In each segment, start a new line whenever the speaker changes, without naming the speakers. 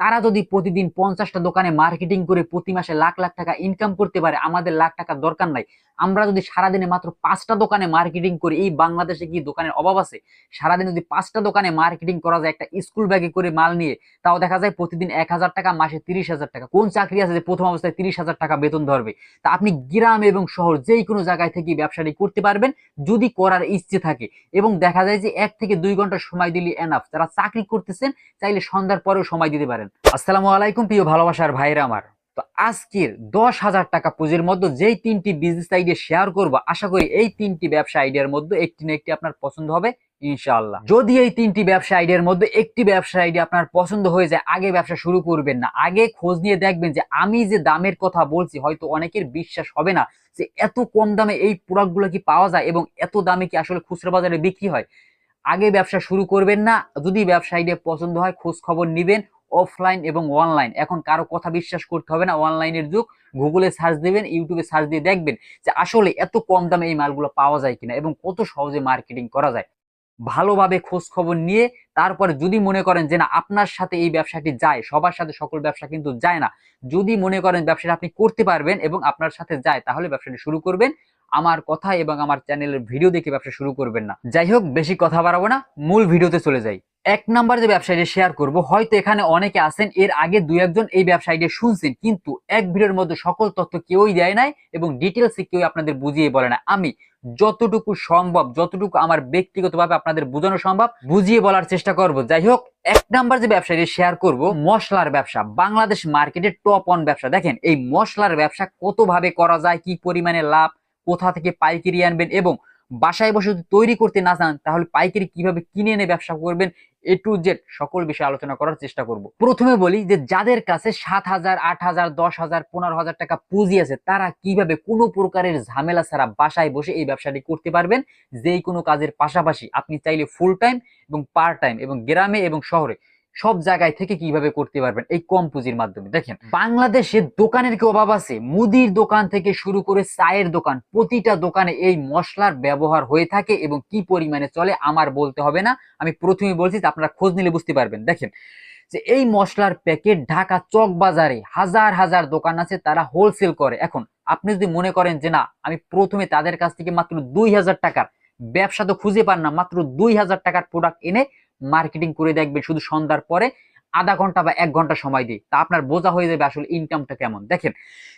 তারা যদি প্রতিদিন পঞ্চাশটা দোকানে মার্কেটিং করে প্রতি মাসে লাখ লাখ টাকা ইনকাম করতে পারে, আমাদের লাখ টাকার দরকার নাই। আমরা যদি সারাদিনে মাত্র পাঁচটা দোকানে মার্কেটিং করি, এই বাংলাদেশে কি দোকানের অভাব আছে? সারাদিনে যদি পাঁচটা দোকানে মার্কেটিং করা যায়, একটা স্কুল ব্যাগে করে মাল নিয়ে, তাও দেখা যায় প্রতিদিন এক হাজার টাকা, মাসে তিরিশ হাজার টাকা। কোন চাকরি আছে যে প্রথম অবস্থায় তিরিশ হাজার টাকা বেতন ধরবে? তা আপনি গ্রাম এবং শহর যেই কোনো জায়গায় থেকে ব্যবসাটি করতে পারবেন, যদি করার ইচ্ছে থাকে। এবং দেখা যায় যে এক থেকে দুই ঘণ্টা সময় দিলে এনাফ যারা চাকরি করতেছেন, চাইলে সন্ধ্যার পরেও সময় দিতে পারেন। আসসালামু আলাইকুম প্রিয় ভালোবাসার ভাইরা আমার। তো আজকের দশ হাজার টাকা পুঁজির মধ্যে যেই তিনটি বিজনেস আইডিয়া শেয়ার করব, আশা করি এই তিনটি ব্যবসা আইডিয়ার মধ্যে একটি না একটি আপনার পছন্দ হবে ইনশাল্লাহ যদি এই তিনটি ব্যবসা আইডিয়ার মধ্যে একটি ব্যবসা আইডিয়া আপনার পছন্দ হয়ে যায়, আগে ব্যবসা শুরু করবেন না। আগে খোঁজ নিয়ে দেখবেন যে আমি যে দামের কথা বলছি, হয়তো অনেকের বিশ্বাস হবে না যে এত কম দামে এই প্রোডাক্টগুলো কি পাওয়া যায় এবং এত দামে কি আসলে খুচরা বাজারে বিক্রি হয়। আগে ব্যবসা শুরু করবেন না, যদি ব্যবসা আইডিয়া পছন্দ হয়, খোঁজ খবর নিবেন অফলাইন এবং অনলাইন এখন কারও কথা বিশ্বাস করতে হবে না অনলাইনের যুগ। গুগলে সার্চ দিবেন ইউটিউবে সার্চ দিয়ে দেখবেন যে আসলে এত কম দামে এই মালগুলো পাওয়া যায় কিনা এবং কত সহজে মার্কেটিং করা যায়। ভালোভাবে খোঁজ খবর নিয়ে তারপরে যদি মনে করেন যে না, আপনার সাথে এই ব্যবসাটি যায়, সবার সাথে সকল ব্যবসা কিন্তু যায় না, যদি মনে করেন ব্যবসাটা আপনি করতে পারবেন এবং আপনার সাথে যায়, তাহলে ব্যবসাটি শুরু করবেন। আমার কথা এবং আমার চ্যানেলের ভিডিও দেখে ব্যবসা শুরু করবেন না। যাই হোক, বেশি কথা বাড়াবো না, মূল ভিডিওতে চলে যাই। এক নাম্বার যে ব্যবসায়ীটা শেয়ার করব, হয়তো এখানে অনেকে আছেন, এর আগে দুই একজন এই ব্যবসায়ীটা শুনছেন, কিন্তু এক ভিডিওর মধ্যে সকল তথ্য কেউই দেয় নাই এবং ডিটেলসে কেউ আপনাদের বুঝিয়ে বলে না। আমি যতটুকু সম্ভব, যতটুকু আমার ব্যক্তিগতভাবে আপনাদের বোঝানো সম্ভব, বুঝিয়ে বলার চেষ্টা করব। যাই হোক, এক নাম্বার যে ব্যবসায়ী শেয়ার করব, মশলার ব্যবসা, বাংলাদেশ মার্কেটের টপ অন ব্যবসা। দেখেন, এই মশলার ব্যবসা কতভাবে করা যায়, কি পরিমাণে লাভ, কোথা থেকে পাইকারি আনবেন এবং বাসায় বসে যদি তৈরি করতে না চান তাহলে পাইকারি কীভাবে কিনে এনে ব্যবসা করবেন? এ টু জেড সকল বিষয়ে আলোচনা করার চেষ্টা করব। প্রথমে বলি যে, যাদের কাছে সাত হাজার, আট হাজার, দশ হাজার, পনেরো হাজার টাকা পুঁজি আছে, তারা কীভাবে কোনো প্রকারের ঝামেলা ছাড়া বাসায় বসে এই ব্যবসাটি করতে পারবেন? যেই কোনো কাজের পাশাপাশি আপনি চাইলে ফুল টাইম এবং পার্ট টাইম এবং গ্রামে এবং শহরে সব জায়গায় থেকে কীভাবে করতে পারবেন? এই কম পুঁজির মাধ্যমে। দেখেন বাংলাদেশে দোকানের কি অভাব আছে? মুদির দোকান থেকে শুরু করে চায়ের দোকান প্রতিটা দোকানে এই মশলার ব্যবহার হয়ে থাকে এবং কি পরিমাণে চলে আমার বলতে হবে না। আমি প্রথমে বলছি আপনারা খোঁজ নিলে বুঝতে পারবেন। দেখেন যে এই মশলার প্যাকেট ঢাকা চক বাজারে হাজার হাজার দোকান আছে তারা হোলসেল করে। এখন আপনি যদি মনে করেন যে না আমি প্রথমে তাদের কাছ থেকে মাত্র দুই হাজার টাকার ব্যবসা তো খুঁজে পান না মাত্র দুই হাজার টাকার প্রোডাক্ট এনে মার্কেটিং করে দেখবেন শুধু সন্ধ্যার পরে আধা ঘণ্টা বা এক ঘণ্টা সময় দিই তা আপনার বোঝা হয়ে যাবে আসলে ইনকামটা কেমন। দেখেন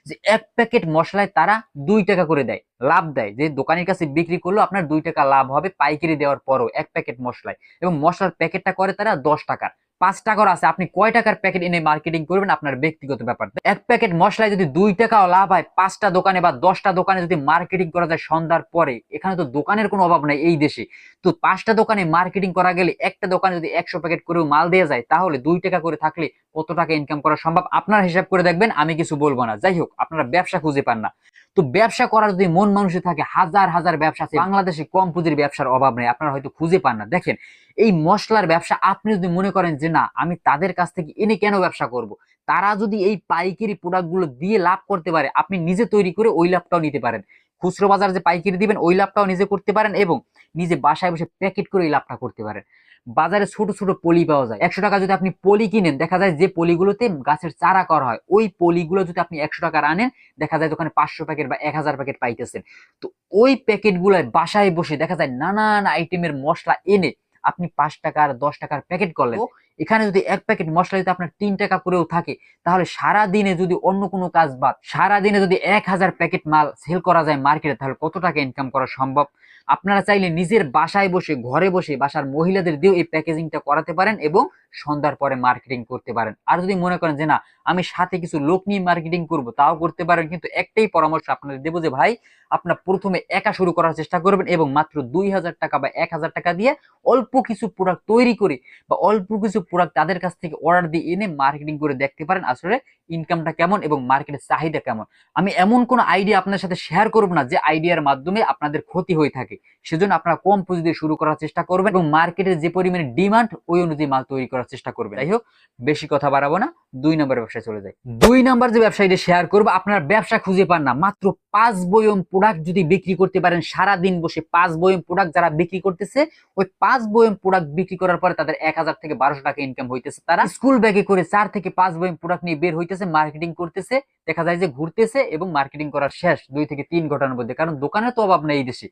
যে এক প্যাকেট মশলায় তারা দুই টাকা করে দেয়, লাভ দেয়। যে দোকানের কাছে বিক্রি করল আপনার দুই টাকা লাভ হবে পাইকারি দেওয়ার পরও এক প্যাকেট মশলায় এবং মশলার প্যাকেটটা করে তারা দশ টাকার। পাঁচ টাকার আছে, আপনি কয় টাকার প্যাকেট এনে মার্কেটিং করবেন আপনার ব্যক্তিগত ব্যাপার এক প্যাকেট মশলায় যদি দুই টাকাও লাভ হয়, পাঁচটা দোকানে বা দশটা দোকানে যদি মার্কেটিং করা যায় সন্ধ্যার পরে, এখানে তো দোকানের কোনো অভাব নাই এই দেশে। তো পাঁচটা দোকানে মার্কেটিং করা গেলে একটা দোকানে যদি একশো প্যাকেট করেও মাল দেওয়া যায়, তাহলে দুই টাকা করে থাকলে কত টাকা ইনকাম করা সম্ভব? আপনার হিসাব করে দেখবেন, আমি কিছু বলব না। যাই হোক, আপনারা ব্যবসা খুঁজে পান না। তো ব্যবসা করার যদি মন মানুষের থাকে, হাজার হাজার ব্যবসা আছে। বাংলাদেশে কম পুঁজির ব্যবসার অভাব নেই, আপনারা হয়তো খুঁজে পান না। দেখেন, এই মশলার ব্যবসা, আপনি যদি মনে করেন যে না, আমি তাদের কাছ থেকে এনে কেন ব্যবসা করব। তারা যদি এই পাইকারি প্রোডাক্টগুলো দিয়ে লাভ করতে পারে, আপনি নিজে তৈরি করে ওই লাভটাও নিতে পারেন। খুচরো বাজার যে পাইকারি দিবেন, ওই লাভটাও নিজে করতে পারেন এবং নিজে বাসায় বসে প্যাকেট করে এই লাভটা করতে পারেন। বাজারে ছোট ছোট পলি পাওয়া যায়। একশো টাকা যদি আপনি পলি কিনেন দেখা যায় যে পলিগুলোতে গাছের চারা করা হয় ওই পলিগুলো যদি আপনি একশো টাকার আনেন দেখা যায় দোকানে পাঁচশো প্যাকেট বা এক হাজার প্যাকেট পাইতেছেন। তো ওই প্যাকেটগুলো বাসায় বসে দেখা যায় নানান আইটেমের মশলা এনে আপনি পাঁচ টাকার দশ টাকার প্যাকেট করলেন। এখানে যদি এক প্যাকেট মশলা যদি আপনার তিন টাকা করেও থাকে তাহলে সারা দিনে যদি অন্য কোনো কাজ বাদ সারা দিনে যদি এক হাজার প্যাকেট মাল সেল করা যায় মার্কেটে তাহলে কত টাকা ইনকাম করা সম্ভব? আপনারা চাইলে নিজের বাসায় বসে, ঘরে বসে বাসার মহিলাদের দিয়েও এই প্যাকেজিংটা করাতে পারেন এবং সন্ধ্যার পরে মার্কেটিং করতে পারেন। আর যদি মনে করেন যে না, আমি সাথে কিছু লোক নিয়ে মার্কেটিং করব, তাও করতে পারেন, কিন্তু একটাই পরামর্শ আপনাদের দেবো যে ভাই, আপনার প্রথমে একা শুরু করার চেষ্টা করবেন এবং মাত্র দুই হাজার টাকা বা এক হাজার টাকা দিয়ে অল্প কিছু প্রোডাক্ট তৈরি করে বা অল্প কিছু প্রোডাক্ট তাদের কাছ থেকে অর্ডার দিয়ে এনে মার্কেটিং করে দেখতে পারেন আসলে ইনকামটা কেমন এবং মার্কেটের চাহিদা কেমন। আমি এমন কোনো আইডিয়া আপনার সাথে শেয়ার করব না যে আইডিয়ার মাধ্যমে আপনাদের ক্ষতি হয়ে থাকে। সেজন্য আপনারা কম পুঁজি দিয়ে শুরু করার চেষ্টা করবেন এবং মার্কেটের যে পরিমাণে ডিমান্ড, ওই অনুযায়ী মাল তৈরি করার চেষ্টা করবেন। যাই হোক, বেশি কথা বাড়াবো না, দুই নম্বর ব্যবসায় চলে যাই। দুই নম্বর যে ব্যবসায়ীটা শেয়ার করব, আপনারা ব্যবসা খুঁজে পান না, মাত্র পাঁচ বয়ম প্রোডাক্ট যদি বিক্রি করতে পারেন সারা দিন বসে পাঁচ বয়ম প্রোডাক্ট যারা বিক্রি করতেছে, ওই পাঁচ বয়ম প্রোডাক্ট বিক্রি করার পরে তাদের এক হাজার থেকে বারোশো টাকা ইনকাম হইতেছে। তারা স্কুল ব্যাগে করে চার থেকে পাঁচ বয়ম প্রোডাক্ট নিয়ে বের হইতেছে মার্কেটিং করতেছে, দেখা যায় যে ঘুরতেছে এবং মার্কেটিং করার শেষ দুই থেকে তিন ঘণ্টার মধ্যে। কারণ দোকানে তো অভাব নেই দেশে।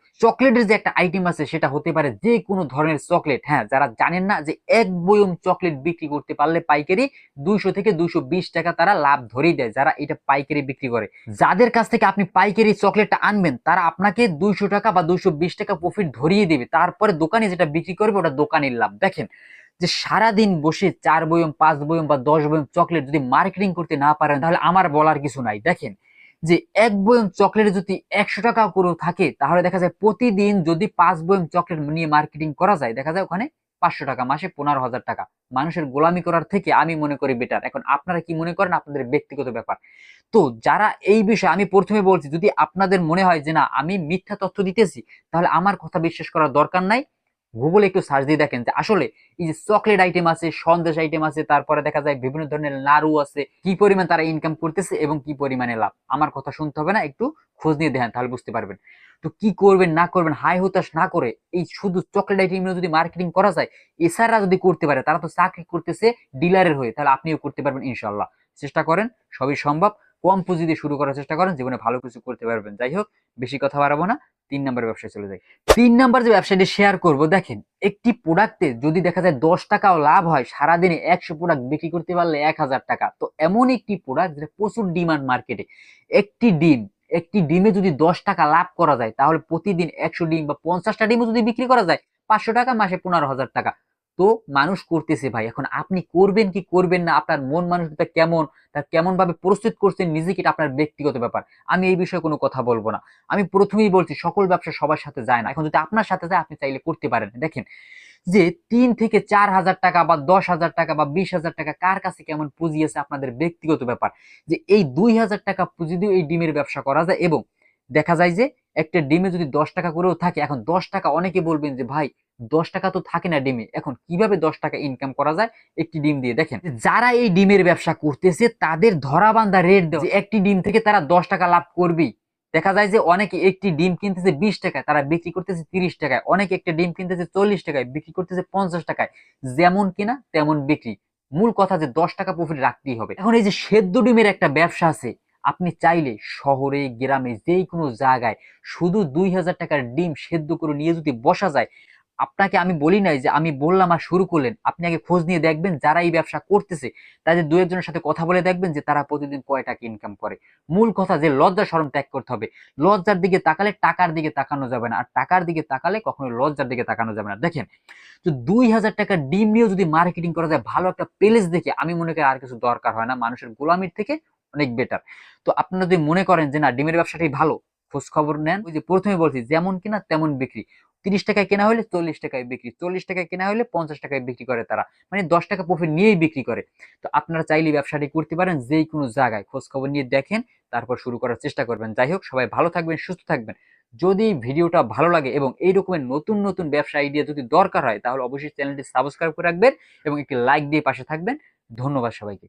চকলেটের যে একটা আইটেম আছে, সেটা হতে পারে যে কোনো ধরনের চকলেট হ্যাঁ যারা জানেন না যে এক বয়ম চকলেট বিক্রি করতে পারলে পাইকারি দুইশো থেকে দুইশো বিশ টাকা তারা লাভ ধরেই দেয়, যারা এটা পাইকারি বিক্রি করে। যাদের কাছ থেকে আপনি পাইকারি চকলেটটা আনবেন, তারা আপনাকে দুইশো টাকা বা দুইশো বিশ টাকা প্রফিট ধরিয়ে দেবে। তারপরে দোকানে যেটা বিক্রি করবে, ওটা দোকানের লাভ। দেখেন, যে সারাদিন বসে চার বয়ম, পাঁচ বয়ম বা দশ বয়ম চকলেট যদি মার্কেটিং করতে না পারেন, তাহলে আমার বলার কিছু নাই। দেখেন যে এক বয়ম চকলেট যদি একশো টাকা করে থাকে, তাহলে দেখা যায় প্রতিদিন যদি পাঁচ বয়ম চকলেট নিয়ে মার্কেটিং করা যায়, দেখা যায় ওখানে পাঁচশো টাকা, মাসে পনেরো হাজার টাকা। মানুষের গোলামি করার থেকে আমি মনে করি বেটার এখন আপনারা কি মনে করেন? আপনাদের ব্যক্তিগত ব্যাপার। তো যারা এই বিষয়ে আমি প্রথমে বলছি, যদি আপনাদের মনে হয় যে না, আমি মিথ্যা তথ্য দিতেছি, তাহলে আমার কথা বিশ্বাস করার দরকার নাই। গুগলে একটু সার্চ দিয়ে দেখেন যে আসলে এই যে চকলেট আইটেম আছে, সন্দেশ আইটেম আছে, তারপরে দেখা যায় বিভিন্ন ধরনের নাড়ু আছে, কি পরিমাণ তারা ইনকাম করতেছে এবং কি পরিমাণে লাভ? আমার কথা শুনতে হবে না, একটু খোঁজ নিয়ে দেখেন, তাহলে বুঝতে পারবেন। তো কি করবেন, না করবেন, হাই হতাশ না করে এই শুধু চকলেট আইটেম যদি মার্কেটিং করা যায়, এছাড়া যদি করতে পারে, তারা তো চাকরি করতেছে ডিলারের হয়ে, তাহলে আপনিও করতে পারবেন ইনশাল্লাহ চেষ্টা করেন, সবই সম্ভব। কম পুঁজি দিয়ে শুরু করার চেষ্টা করেন, জীবনে ভালো কিছু করতে পারবেন। যাই হোক, বেশি কথা বাড়াবো না, তিন নম্বর ব্যবসায় চলে যাই। তিন নাম্বার যে ব্যবসাটি শেয়ার করব, দেখেন, একটি প্রোডাক্টে যদি দেখা যায় দশ টাকাও লাভ হয়, সারাদিনে একশো প্রোডাক্ট বিক্রি করতে পারলে এক হাজার টাকা। তো এমন একটি প্রোডাক্ট যেটা প্রচুর ডিমান্ড মার্কেটে একটি ডিম, একটি ডিমে যদি দশ টাকা লাভ করা যায়, তাহলে প্রতিদিন একশো ডিম বা পঞ্চাশটা ডিমও যদি বিক্রি করা যায়, পাঁচশো টাকা, মাসে পনেরো হাজার টাকা। তো মানুষ করতেছে ভাই। এখন আপনি করবেন কি করবেন না, আপনার মন মানসিকতা কেমন তার কেমন ভাবে প্রস্তুত করছেন নিজেকে এটা আপনার ব্যক্তিগত ব্যাপার। আমি এই বিষয়ে কোনো কথা বলব না। আমি প্রথমেই বলছি, সকল ব্যবসা সবার সাথে যায় না। এখন যদি আপনার সাথে যায়, আপনি চাইলে করতে পারেন। দেখেন, যে তিন থেকে চার হাজার টাকা বা দশ হাজার টাকা বা বিশ হাজার টাকা কার কাছে কেমন পুঁজি আছে আপনাদের ব্যক্তিগত ব্যাপার। যে এই দুই হাজার টাকা পুঁজি দিয়ে এই ডিমের ব্যবসা করা যায় এবং দেখা যায় যে একটা ডিমে যদি দশ টাকা করেও থাকে, এখন দশ টাকা অনেকে বলবেন যে, ভাই, দশ টাকা তো থাকে না ডিমে। এখন কীভাবে দশ টাকা ইনকাম করা যায়? একটি ডিম দিয়ে দেখেন, যারা এই ডিমের ব্যবসা করতেছে, তাদের ধরা বান্ধা রেট দেওয়া একটি ডিম থেকে তারা দশ টাকা লাভ করবেই। দেখা যায় যে, অনেকে একটি ডিম কিনতেছে বিশ টাকায়, তারা বিক্রি করতেছে তিরিশ টাকায়। অনেকে একটা ডিম কিনতেছে চল্লিশ টাকায়, বিক্রি করতেছে পঞ্চাশ টাকায়। যেমন কিনা, তেমন বিক্রি। মূল কথা যে, দশ টাকা প্রফিট রাখতেই হবে। এখন এই যে, সেদ্ধ ডিমের একটা ব্যবসা আছে আপনি চাইলে শহরে, গ্রামে যেই কোনো জায়গায় শুধু দুই হাজার টাকার ডিম সেদ্ধ করে নিয়ে যদি বসা যায়, আপনাকে আমি বলি নাই যে, আমি বললাম আর শুরু করলেন। আপনি আগে খোঁজ নিয়ে দেখবেন, যারা এই ব্যবসা করতেছে, তাদের দু একজনের সাথে কথা বলে দেখবেন যে, তারা প্রতিদিন কয় টাকা ইনকাম করে। মূল কথা যে, লজ্জা শরম ত্যাগ করতে হবে। লজ্জার দিকে তাকালে টাকার দিকে তাকানো যাবে না, আর টাকার দিকে তাকালে কখনো লজ্জার দিকে তাকানো যাবে না। দেখেন, তো দুই হাজার টাকার ডিম নিয়েও যদি মার্কেটিং করা যায়, ভালো একটা প্লেস দেখে আমি মনে করি আর কিছু দরকার হয় না। মানুষের গোলামির থেকে অনেক বেটার তো আপনারা যদি মনে করেন যে, না, ডিমের ব্যবসাটাই ভালো খোঁজ খবর নেন। ওই যে প্রথমে বলছি, যেমন কিনা তেমন বিক্রি। তিরিশ টাকায় কেনা হলে চল্লিশ টাকায় বিক্রি, চল্লিশ টাকায় কেনা হলে পঞ্চাশ টাকায় বিক্রি করে তারা। মানে দশ টাকা প্রফিট নিয়েই বিক্রি করে। তো আপনারা চাইলে ব্যবসাটি করতে পারেন যেই কোনো জায়গায়। খোঁজ খবর নিয়ে দেখেন, তারপর শুরু করার চেষ্টা করবেন। যাই হোক, সবাই ভালো থাকবেন, সুস্থ থাকবেন। যদি ভিডিওটা ভালো লাগে এবং এই রকমের নতুন নতুন ব্যবসা আইডিয়া যদি দরকার হয়, তাহলে অবশ্যই চ্যানেলটি সাবস্ক্রাইব করে রাখবেন এবং একটি লাইক দিয়ে পাশে থাকবেন। ধন্যবাদ সবাইকে।